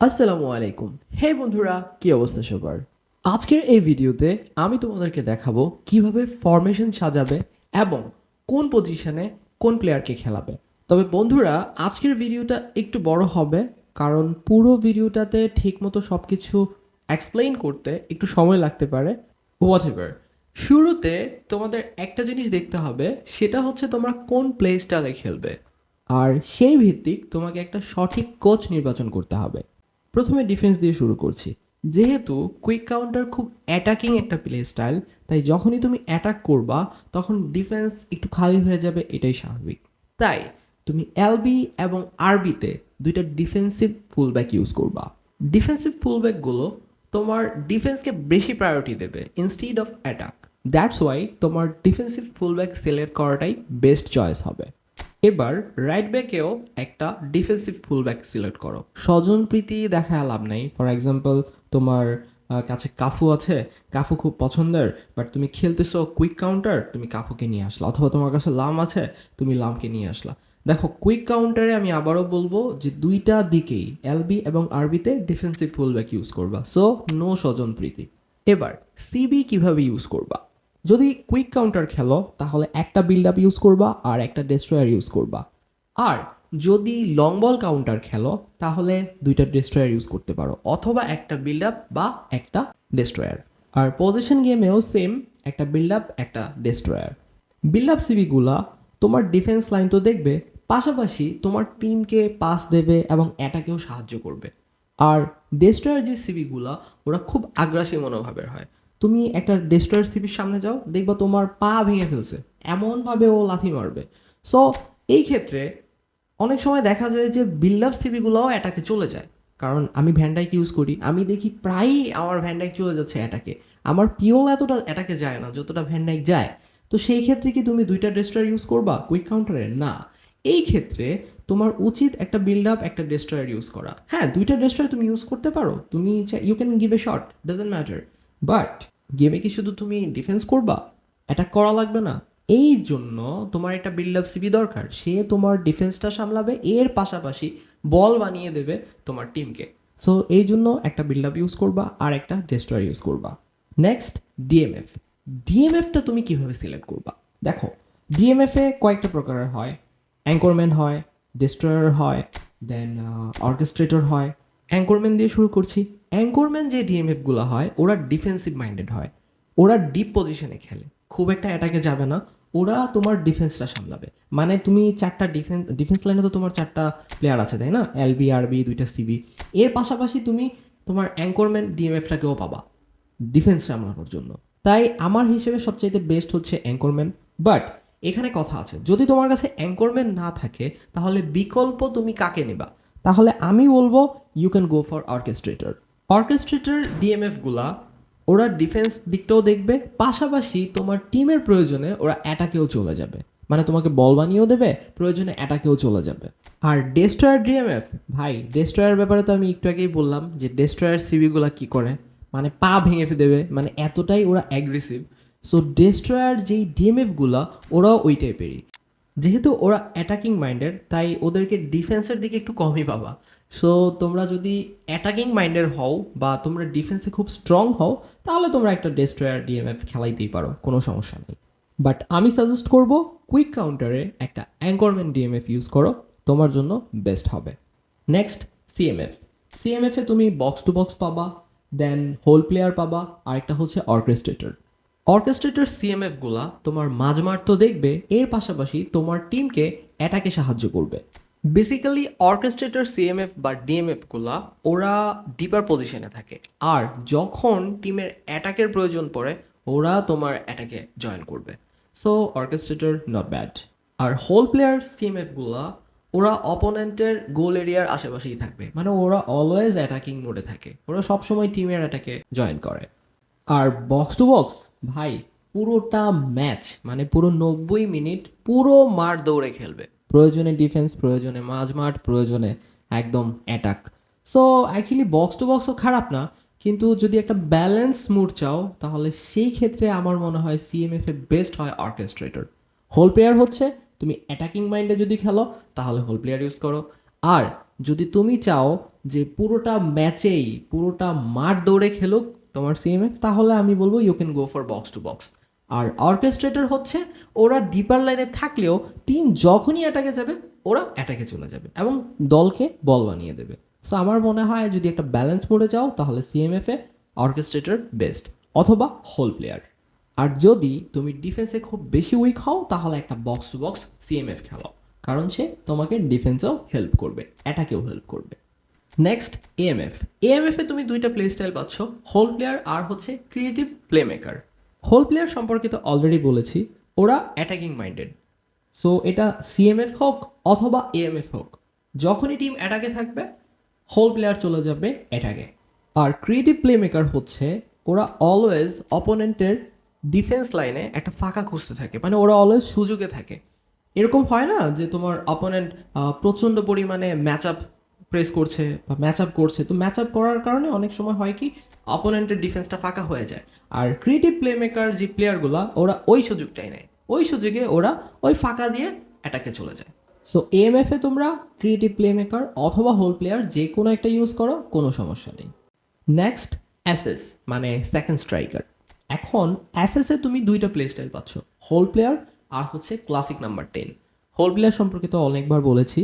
আসসালামু আলাইকুম। হে বন্ধুরা, কি অবস্থা সবার? আজকের এই ভিডিওতে আমি তোমাদেরকে দেখাবো কীভাবে ফরমেশন সাজাবে এবং কোন পজিশনে কোন প্লেয়ারকে খেলাবে। তবে বন্ধুরা, আজকের ভিডিওটা একটু বড় হবে, কারণ পুরো ভিডিওটাতে ঠিকমতো সব কিছু এক্সপ্লেইন করতে একটু সময় লাগতে পারে। হোয়াট এভার শুরুতে তোমাদের একটা জিনিস দেখতে হবে, সেটা হচ্ছে তোমরা কোন প্লে স্টাইলে খেলবে। আর সেই ভিত্তিক তোমাকে একটা সঠিক কোচ নির্বাচন করতে হবে। প্রথমে ডিফেন্স দিয়ে শুরু করছি। যেহেতু কুইক কাউন্টার খুব অ্যাটাকিং একটা প্লে স্টাইল তাই যখনই তুমি অ্যাটাক করবা, তখন ডিফেন্স একটু খালি হয়ে যাবে, এটাই স্বাভাবিক। তাই তুমি এলবি এবং আরবিতে দুইটা ডিফেন্সিভ ফুলব্যাক ইউজ করবা। ডিফেন্সিভ ফুলব্যাকগুলো তোমার ডিফেন্সকে বেশি প্রায়োরিটি দেবে instead of attack that's why তোমার ডিফেন্সিভ ফুলব্যাক সিলেক্ট করাটাই বেস্ট চয়েস হবে। এবার রাইট ব্যাকেও একটা ডিফেন্সিভ ফুলব্যাক সিলেক্ট করো। স্বজন প্রীতি দেখা লাভ নাই। ফর এক্সাম্পল তোমার কাছে কাফু আছে। কাফু খুব পছন্দের বাট তুমি খেলতেছো কুইক কাউন্টার তুমি কাফুকে নিয়ে আসলা। অথবা তোমার কাছে লাম আছে, তুমি লামকে নিয়ে আসলা। দেখো কুইক কাউন্টারে আমি আবারও বলব যে দুইটা দিকেই এলবি এবং আরবিতে ডিফেন্সিভ ফুলব্যাক ইউজ করবা। সো নো স্বজন প্রীতি। এবার সিবি কীভাবে ইউজ করবা? যদি কুইক কাউন্টার খেলো, তাহলে একটা বিল্ড আপ ইউজ করবা আর একটা ডেস্ট্রয়ার ইউজ করবা। আর যদি লং বল কাউন্টার খেলো, তাহলে দুইটা ডেস্ট্রয়ার ইউজ করতে পারো, অথবা একটা বিল্ড আপ বা একটা ডেস্ট্রয়ার আর পজিশন গেমেও সেম একটা বিল্ড আপ একটা ডেস্ট্রয়ার বিল্ড আপ সিবিগুলা তোমার ডিফেন্স লাইন তো দেখবে, পাশাপাশি তোমার টিমকে পাস দেবে এবং অ্যাটাকেও সাহায্য করবে। আর ডেস্ট্রয়ার যে সিবিগুলা ওরা খুব আগ্রাসী মনোভাবের হয়। তুমি একটা ডেস্ট্রয়ার সিবির সামনে যাও, দেখবা তোমার পা ভেঙে ফেলছে। এমনভাবে ও লাথি মারবে। সো এই ক্ষেত্রে অনেক সময় দেখা যায় যে বিল্ড আপ সিবিগুলোও অ্যাটাকে চলে যায়। কারণ আমি ভ্যান্ডাইক ইউজ করি, আমি দেখি প্রায়ই আমার ভ্যান্ডাইক চলে যাচ্ছে অ্যাটাকে আমার পিওল এতটা অ্যাটাকে যায় না, যতটা ভ্যান্ডাইক যায়। তো সেই ক্ষেত্রে কি তুমি দুইটা ডেস্ট্রয়ার ইউজ করবা? কুইক কাউন্টারে না। এই ক্ষেত্রে তোমার উচিত একটা বিল্ড আপ একটা ডেস্ট্রয়ার ইউজ করা। হ্যাঁ দুইটা ডেস্ট্রয়ার তুমি ইউজ করতে পারো। তুমি you can give a shot doesn't matter but গেমে কি শুধু তুমি ডিফেন্স করবা? অ্যাটাক করা লাগবে না। এই জন্য তোমার একটা বিল্ড আপ সিবি দরকার। সে তোমার ডিফেন্সটা সামলাবে, এর পাশাপাশি বল বানিয়ে দেবে তোমার টিমকে সো এই জন্য একটা বিল্ড আপ ইউজ করবা আর একটা ডেস্ট্রয়ার ইউজ করবা। নেক্সট ডিএমএফ ডিএমএফটা তুমি কীভাবে সিলেক্ট করবা? দেখো ডিএমএফে কয়েকটা প্রকারের হয়। অ্যাঙ্করম্যান হয় ডিস্ট্রয়ার হয় দেন অর্কেস্ট্রেটর হয়। অ্যাঙ্করম্যান দিয়ে শুরু করছি। অ্যাঙ্করম্যান যে ডিএমএফগুলো হয়, ওরা ডিফেন্সিভ মাইন্ডেড হয়। ওরা ডিপ পজিশনে খেলে। খুব একটা অ্যাটাকে যাবে না। ওরা তোমার ডিফেন্সটা সামলাবে। মানে তুমি চারটা ডিফেন্স ডিফেন্স লাইনে তো তোমার চারটা প্লেয়ার আছে, তাই না? এলবি আরবি দুইটা সিবি এর পাশাপাশি তুমি তোমার অ্যাঙ্করম্যান ডিএমএফটাকেও পাবা। ডিফেন্স সামলানোর জন্য। তাই আমার হিসেবে সবচাইতে বেস্ট হচ্ছে অ্যাঙ্করম্যান বাট এখানে কথা আছে। যদি তোমার কাছে অ্যাঙ্করম্যান না থাকে, তাহলে বিকল্প তুমি কাকে নেবা? তাহলে আমি বলব you can go for orchestrator orchestrator ডিএমএফগুলা ওরা ডিফেন্স দিকটাও দেখবে, পাশাপাশি তোমার টিমের প্রয়োজনে ওরা অ্যাটাকেও চলে যাবে। মানে তোমাকে বল বানিয়েও দেবে, প্রয়োজনে অ্যাটাকেও চলে যাবে। আর ডেস্ট্রয়ার ডিএমএফ ভাই ডেস্ট্রয়ার ব্যাপারে তো আমি একটু আগেই বললাম যে ডেস্ট্রয়ার সিবিগুলা কি করে? মানে পা ভেঙে দেবে মানে এতটাই ওরা অ্যাগ্রেসিভ সো ডেস্ট্রয়ার যেই ডিএমএফগুলা ওরাও ওই টাইপেরই যেহেতু ওরা অ্যাটাকিং মাইন্ডের তাই ওদেরকে ডিফেন্সের দিকে একটু কমই পাবা সো তোমরা যদি অ্যাটাকিং মাইন্ডের হও বা তোমরা ডিফেন্সে খুব স্ট্রং হও, তাহলে তোমরা একটা ডেস্ট্রয়ার ডিএমএফ খেলাইতেই পারো, কোনো সমস্যা নেই। বাট আমি সাজেস্ট করব কুইক কাউন্টারে একটা অ্যাঙ্করম্যান ডিএমএফ ইউজ করো, তোমার জন্য বেস্ট হবে। নেক্সট সিএমএফ সিএমএফে তুমি বক্স টু বক্স পাবা দেন হোল প্লেয়ার পাবা, আরেকটা হচ্ছে অর্কেস্ট্রেটর অর্কেস্ট্রেটর সিএমএফগুলা তোমার মাঝমাঠ তো দেখবে, এর পাশাপাশি তোমার টিমকে অ্যাটাকে সাহায্য করবে। বেসিক্যালি অর্কেস্ট্রেটর সিএমএফ বা ডিএমএফগুলা ওরা ডিপার পজিশনে থাকে। আর যখন টিমের অ্যাটাকের প্রয়োজন পড়ে, ওরা তোমার অ্যাটাকে জয়েন করবে। সো অর্কেস্ট্রেটর নট ব্যাড আর হোল প্লেয়ার সিএমএফগুলা ওরা অপোনেন্টের গোল এরিয়ার আশেপাশেই থাকবে। মানে ওরা অলওয়েজ অ্যাটাকিং মোডে থাকে। ওরা সবসময় টিমের অ্যাটাকে জয়েন করে। আর বক্স টু বক্স ভাই, পুরোটা ম্যাচ মানে পুরো নব্বই মিনিট পুরো মার দৌড়ে খেলবে। প্রয়োজনে ডিফেন্স প্রয়োজনে মাঝমাঠ প্রয়োজনে একদম attack so actually box to বক্সও খারাপ না, কিন্তু যদি একটা ব্যালেন্স মুড চাও, তাহলে সেই ক্ষেত্রে আমার মনে হয় সিএমএফ এর বেস্ট হয় অর্কেস্ট্রেটর হোল প্লেয়ার হচ্ছে, তুমি অ্যাটাকিং মাইন্ডে যদি খেলো, তাহলে হোল প্লেয়ার ইউজ করো। আর যদি তুমি চাও যে পুরোটা ম্যাচেই পুরোটা মাঠ দৌড়ে খেলুক তোমার সিএমএফ তাহলে আমি বলব you can go for box to box R orchestrator হচ্ছে ওরা ডিপার লাইনে থাকলেও টিম যখনই অ্যাটাকে যাবে, ওরা অ্যাটাকে চলে যাবে এবং দলকে বল বানিয়ে দেবে। সো আমার মনে হয় যদি একটা ব্যালেন্স মোডে যাও, তাহলে সিএমএফ অর্কেস্ট্রেটর বেস্ট অথবা হোল প্লেয়ার আর যদি তুমি ডিফেন্সে খুব বেশি উইক হও, তাহলে একটা বক্স টু বক্স সিএমএফ খেলাও কারণ সে তোমাকে ডিফেন্সেও হেল্প করবে অ্যাটাকেও হেল্প করবে। নেক্সট এএমএফ এএমএফ এ তুমি দুইটা প্লে স্টাইল পাচ্ছ হোল প্লেয়ার আর হচ্ছে creative play maker hole player সম্পর্কে তো অলরেডি বলেছি, ওরা অ্যাটাকিং মাইন্ডেড সো এটা সিএমএফ হোক অথবা এএমএফ হোক, যখনই টিম অ্যাটাকে থাকবে হোল প্লেয়ার চলে যাবে অ্যাটাকে আর ক্রিয়েটিভ প্লে মেকার হচ্ছে, ওরা অলওয়েজ অপোনেন্টের ডিফেন্স লাইনে একটা ফাঁকা খুঁজতে থাকে মানে ওরা অলওয়েজ সুযোগে থাকে। এরকম হয় না যে তোমার অপোনেন্ট প্রচণ্ড পরিমাণে ম্যাচ আপ প্রেস করছে বা ম্যাচ আপ করছে। তো ম্যাচ আপ করার কারণে অনেক সময় হয় কি অপোনেন্টের ডিফেন্সটা ফাঁকা হয়ে যায়। আর ক্রিয়েটিভ প্লে মেকার যে প্লেয়ারগুলো ওরা ওই সুযোগটাই নেয়। ওই সুযোগে ওরা ওই ফাঁকা দিয়ে অ্যাটাকে চলে যায়। সো এএমএফ এ তোমরা ক্রিয়েটিভ প্লে মেকার অথবা হোল প্লেয়ার যে কোনো একটা ইউজ করো, কোনো সমস্যা নেই। নেক্সট অ্যাসেস মানে সেকেন্ড স্ট্রাইকার এখন অ্যাসেসে তুমি দুইটা প্লে স্টাইল পাচ্ছ। হোল প্লেয়ার আর হচ্ছে classic number ten hole player সম্পর্কে তো অনেকবার বলেছি।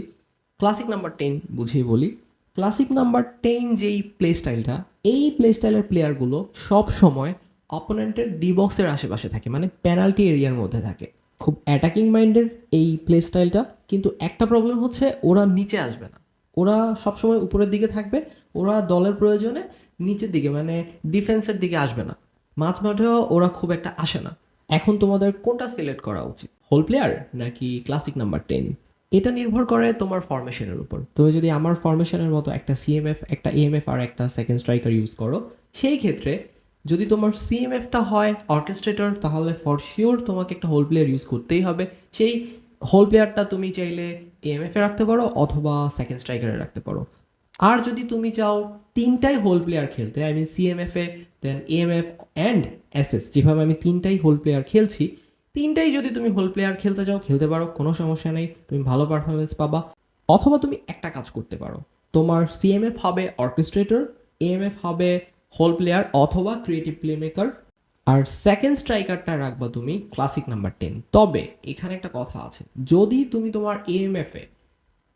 ক্লাসিক নাম্বার টেন বুঝিয়ে বলি। ক্লাসিক নাম্বার টেন যেই প্লে স্টাইলটা এই প্লে স্টাইলের প্লেয়ারগুলো সব সময় অপোনেন্টের ডি বক্সের আশেপাশে থাকে মানে পেনাল্টি এরিয়ার মধ্যে থাকে। খুব অ্যাটাকিং মাইন্ডের এই প্লে স্টাইলটা কিন্তু একটা প্রবলেম হচ্ছে ওরা নিচে আসবে না। ওরা সবসময় উপরের দিকে থাকবে, ওরা দলের প্রয়োজনে নিচের দিকে মানে ডিফেন্সের দিকে আসবে না। মাঝ মাঠেও ওরা খুব একটা আসে না। এখন তোমাদের কোনটা সিলেক্ট করা উচিত? হোল প্লেয়ার নাকি ক্লাসিক নাম্বার টেন এটা নির্ভর করে তোমার ফরমেশনের উপর। তুমি যদি আমার ফরমেশনের মতো একটা সিএমএফ একটা এএমএফ আর একটা সেকেন্ড স্ট্রাইকার ইউজ করো, সেই ক্ষেত্রে যদি তোমার সিএমএফটা হয় অর্কেস্ট্রেটর তাহলে ফর শিওর তোমাকে একটা হোল প্লেয়ার ইউজ করতেই হবে। সেই হোল প্লেয়ারটা তুমি চাইলে এএমএফে রাখতে পারো অথবা সেকেন্ড স্ট্রাইকারে রাখতে পারো। আর যদি তুমি চাও তিনটাই হোল প্লেয়ার খেলতে আই মিন সিএমএফে দেন এএমএফ অ্যান্ড এসএস যেভাবে আমি তিনটাই হোল প্লেয়ার খেলছি তিনটাই যদি তুমি হোল প্লেয়ার খেলতে চাও, খেলতে পারো, কোনো সমস্যা নেই। তুমি ভালো পারফরমেন্স পাবা। অথবা তুমি একটা কাজ করতে পারো। তোমার সিএমএফ হবে অর্কেস্ট্রেটর এএমএফ হবে হোল প্লেয়ার অথবা ক্রিয়েটিভ প্লে মেকার আর সেকেন্ড স্ট্রাইকারটা রাখবা তুমি ক্লাসিক নাম্বার টেন তবে এখানে একটা কথা আছে। যদি তুমি তোমার এএমএফ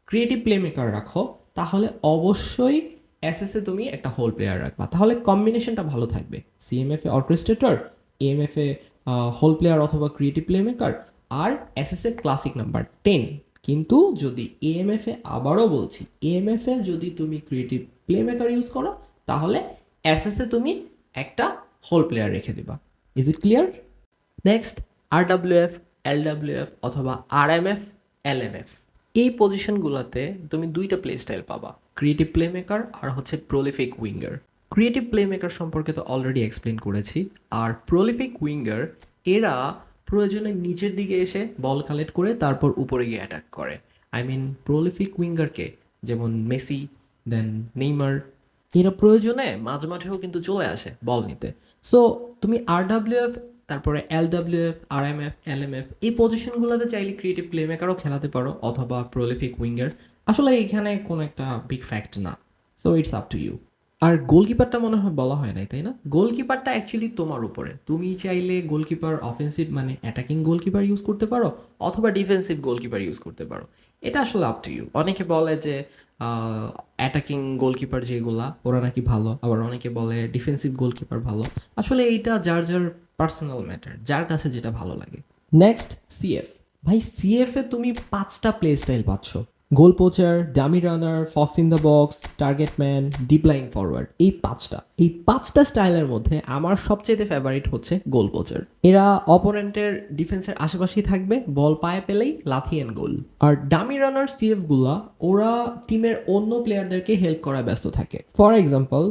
ক্রিয়েটিভ প্লে মেকার রাখো, তাহলে অবশ্যই এসএসে তুমি একটা হোল প্লেয়ার রাখবা। তাহলে কম্বিনেশনটা ভালো থাকবে। CMF orchestrator AMF hole player অথবা ক্রিয়েটিভ প্লে মেকার আর এসএসএ ক্লাসিক নাম্বার টেন কিন্তু যদি এএমএফ এ আবারও বলছি এএমএফ এ যদি তুমি ক্রিয়েটিভ প্লে মেকার ইউজ করো, তাহলে এসএসএ তুমি একটা হোল প্লেয়ার রেখে দিবা। Is it clear next R WF L W F অথবা R M F L M F এই পজিশনগুলোতে তুমি দুইটা প্লে স্টাইল পাবা ক্রিয়েটিভ প্লে মেকার আর হচ্ছে prolific winger creative play maker সম্পর্কে তো অলরেডি এক্সপ্লেন করেছি। আর প্রলিফিক উইঙ্গার এরা প্রয়োজনে নিচের দিকে এসে বল কালেক্ট করে তারপর উপরে গিয়ে অ্যাটাক করে। আই মিন প্রলিফিক উইঙ্গারকে যেমন মেসি দেন নেইমার, এরা প্রয়োজনে মাঝ মাঠেও কিন্তু চলে আসে বল নিতে। সো তুমি আর ডাব্লিউএফ তারপরে L WF R M F L M F এই পজিশনগুলোতে চাইলে ক্রিয়েটিভ প্লে মেকারও খেলাতে পারো, অথবা প্রলিফিক উইঙ্গার আসলে এখানে কোনো একটা বিগ ফ্যাক্ট না। So it's up to you আর গোলকিপারটা মনে হয় বলা হয় নাই, তাই না? গোলকিপারটা অ্যাকচুয়ালি তোমার উপরে। তুমি চাইলে গোলকিপার অফেন্সিভ মানে অ্যাটাকিং গোলকিপার ইউজ করতে পারো, অথবা ডিফেন্সিভ গোলকিপার ইউজ করতে পারো। এটা আসলে আপ টু ইউ অনেকে বলে যে অ্যাটাকিং গোলকিপার যেগুলা, ওরা নাকি ভালো। আবার অনেকে বলে ডিফেন্সিভ গোলকিপার ভালো। আসলে এইটা যার যার পার্সোনাল ম্যাটার যার কাছে যেটা ভালো লাগে। নেক্সট সিএফ ভাই সিএফ তুমি পাঁচটা প্লে স্টাইল পাচ্ছ। Goal poacher, dummy runner, fox in the box, target man, deep lying forward, এই পাঁচটা। এই পাঁচটা স্টাইলের মধ্যে আমার সবচেয়ে ফেভারিট হচ্ছে গোল পোচার। এরা অপোনেন্টের ডিফেন্সের আশেপাশেই থাকবে, বল পায়ে পেলেই লাথি এন্ড গোল। আর ডামি রানার, সিএফগুলা, ওরা টিমের অন্য প্লেয়ারদেরকে হেল্প করা ব্যস্ত থাকে। ফর এক্সাম্পল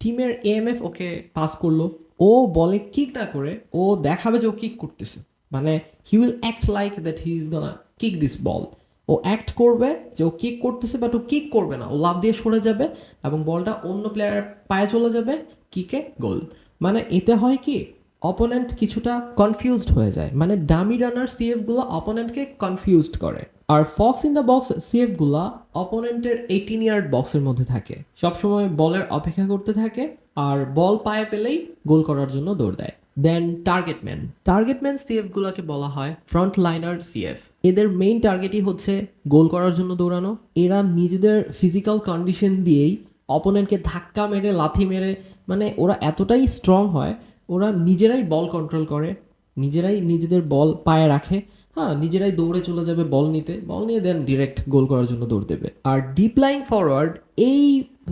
টিমের এএমএফ ওকে পাস করল, ও বলে কিক না করে, ও দেখাবে যে ও কিক করতেছে। মানে he will act like that he is gonna kick this ball O act করবে যে ও কিক করতেছে বাট ও কিক করবে না। ও লাভ দিয়ে সরে যাবে এবং বলটা অন্য প্লেয়ারের পায়ে চলে যাবে কিকে গোল মানে এতে হয় কি? অপোনেন্ট কিছুটা কনফিউজড হয়ে যায়। মানে ডামি রানার সিএফগুলো অপোনেন্টকে কনফিউজড করে। আর ফক্স ইন দ্য বক্স সিএফগুলা অপোনেন্টের এইটিন ইয়ার্ড বক্সের মধ্যে থাকে। সবসময় বলের অপেক্ষা করতে থাকে আর বল পায়ে পেলেই গোল করার জন্য দৌড় দেয়। Then target man target man target man CF গুলাকে বলা হয় ফ্রন্ট লাইনার সিএফ এদের মেইন টার্গেটই হচ্ছে গোল করার জন্য দৌড়ানো। এরা নিজেদের ফিজিক্যাল কন্ডিশন দিয়েই অপোনেন্টকে ধাক্কা মেরে, লাথি মেরে মানে ওরা এতটাই স্ট্রং হয়, ওরা নিজেরাই বল কন্ট্রোল করে, নিজেরাই নিজেদের বল পায়ে রাখে হ্যাঁ নিজেরাই দৌড়ে চলে যাবে বল নিতে। বল নিয়ে দেন ডিরেক্ট গোল করার জন্য দৌড় দেবে। আর ডিপ লাইন ফরওয়ার্ড এই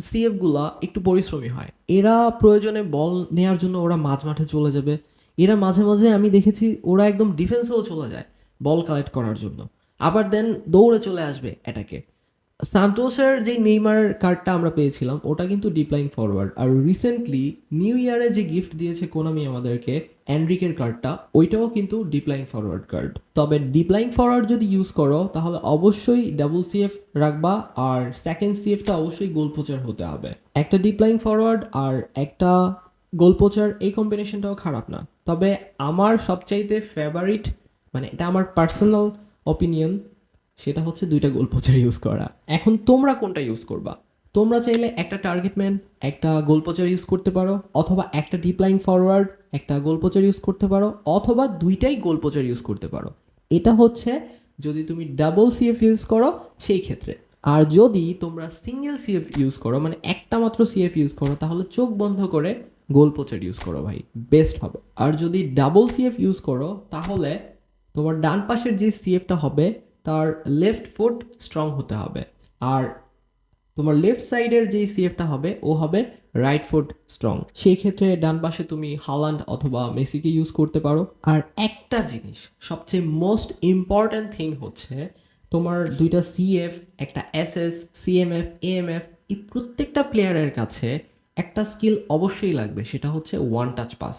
সিএফগুলা একটু পরিশ্রমী হয়। এরা প্রয়োজনে বল নেয়ার জন্য ওরা মাঝ মাঠে চলে যাবে। এরা মাঝে মাঝে আমি দেখেছি ওরা একদম ডিফেন্সেও চলে যায় বল কালেক্ট করার জন্য। আবার দেন দৌড়ে চলে আসবে এটাকে সান্তোসের যে নেইমার কার্ডটা আমরা পেয়েছিলাম, ওটা কিন্তু ডিপ্লাইং ফরওয়ার্ড আর রিসেন্টলি নিউ ইয়ারে যে গিফট দিয়েছে কোনামি আমাদেরকে অ্যান্ড্রিকের কার্ডটা ওইটাও কিন্তু ডিপ্লাইং ফরওয়ার্ড কার্ড তবে ডিপ্লাইং ফরওয়ার্ড যদি ইউজ করো, তাহলে অবশ্যই ডাবল সিএফ রাখবা, আর সেকেন্ড সিএফটা অবশ্যই গোল পোচার হতে হবে। একটা ডিপ্লাইং ফরওয়ার্ড আর একটা গোল পোচার এই কম্বিনেশনটাও খারাপ না। তবে আমার সবচাইতে ফেভারিট মানে এটা আমার পার্সোনাল অপিনিয়ন সেটা হচ্ছে দুইটা গোল পোচার ইউজ করা। এখন তোমরা কোনটা ইউজ করবা? তোমরা চাইলে একটা টার্গেট ম্যান একটা গোল পোচার ইউজ করতে পারো, অথবা একটা ডিপ্লাইং ফরওয়ার্ড একটা গোল পোচার ইউজ করতে পারো, অথবা দুইটাই গোল পোচার ইউজ করতে পারো। এটা হচ্ছে যদি তুমি ডাবল সিএফ ইউজ করো, সেই ক্ষেত্রে। আর যদি তোমরা সিঙ্গেল সিএফ ইউজ করো মানে একটা মাত্র সিএফ ইউজ করো, তাহলে চোখ বন্ধ করে গোল পোচার ইউজ করো ভাই। বেস্ট হবে। আর যদি ডাবল সিএফ ইউজ করো, তাহলে তোমার ডান পাশের যে সিএফটা হবে তার লেফট ফুট স্ট্রং হতে হবে। আর তোমার লেফট সাইডের যে সিএফটা হবে, ও হবে রাইট ফুট স্ট্রং সেই ক্ষেত্রে ডান পাশে তুমি হালান্ড অথবা মেসিকে ইউজ করতে পারো। আর একটা জিনিস, সবচেয়ে মোস্ট ইম্পর্ট্যান্ট থিং হচ্ছে তোমার দুইটা সিএফ একটা এসএস সিএমএফ এএমএফ এই প্রত্যেকটা প্লেয়ারের কাছে একটা স্কিল অবশ্যই লাগবে, সেটা হচ্ছে ওয়ান টাচ পাস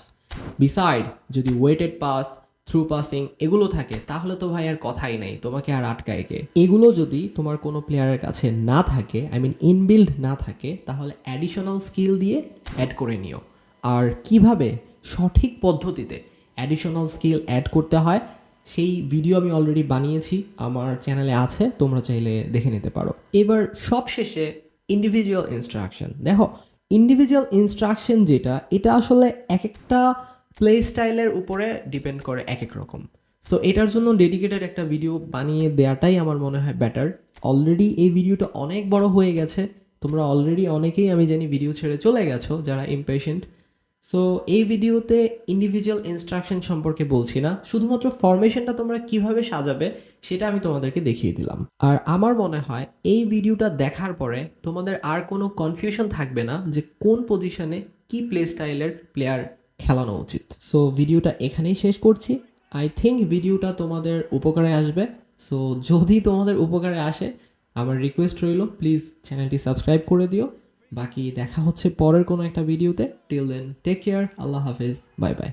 বিসাইড যদি ওয়েটেড পাস থ্রু পাসিং এগুলো থাকে, তাহলে তো ভাই আর কথাই নেই, তোমাকে আর আটকায় কে? এগুলো যদি তোমার কোনো প্লেয়ারের কাছে না থাকে আই মিন ইনবিল্ড না থাকে, তাহলে অ্যাডিশনাল স্কিল দিয়ে অ্যাড করে নিও। আর কীভাবে? সঠিক পদ্ধতিতে অ্যাডিশনাল স্কিল অ্যাড করতে হয়, সেই ভিডিও আমি অলরেডি বানিয়েছি, আমার চ্যানেলে আছে, তোমরা চাইলে দেখে নিতে পারো। এবার সবশেষে ইন্ডিভিজুয়াল ইনস্ট্রাকশন দেখো ইন্ডিভিজুয়াল ইনস্ট্রাকশন যেটা, এটা আসলে এক একটা প্লে স্টাইলের উপরে ডিপেন্ড করে এক এক রকম। সো এটার জন্য ডেডিকেটেড একটা ভিডিও বানিয়ে দেওয়াটাই আমার মনে হয় বেটার অলরেডি এই ভিডিওটা অনেক বড় হয়ে গেছে। তোমরা অলরেডি অনেকেই আমি জানি ভিডিও ছেড়ে চলে গেছো যারা ইমপেশেন্ট সো এই ভিডিওতে ইন্ডিভিজুয়াল ইনস্ট্রাকশন সম্পর্কে বলছি না। শুধুমাত্র ফরমেশনটা তোমরা কীভাবে সাজাবে সেটা আমি তোমাদেরকে দেখিয়ে দিলাম। আর আমার মনে হয় এই ভিডিওটা দেখার পরে তোমাদের আর কোনো কনফিউশন থাকবে না যে কোন পজিশনে কি প্লে স্টাইলের প্লেয়ার খেলানো উচিত। সো ভিডিওটা এখানেই শেষ করছি। আই থিঙ্ক ভিডিওটা তোমাদের উপকারে আসবে। সো যদি তোমাদের উপকারে আসে, আমার রিকোয়েস্ট রইল প্লিজ চ্যানেলটি সাবস্ক্রাইব করে দিও। বাকি দেখা হচ্ছে পরের কোনো একটা ভিডিওতে টিল দেন টেক কেয়ার আল্লাহ হাফেজ বাই বাই!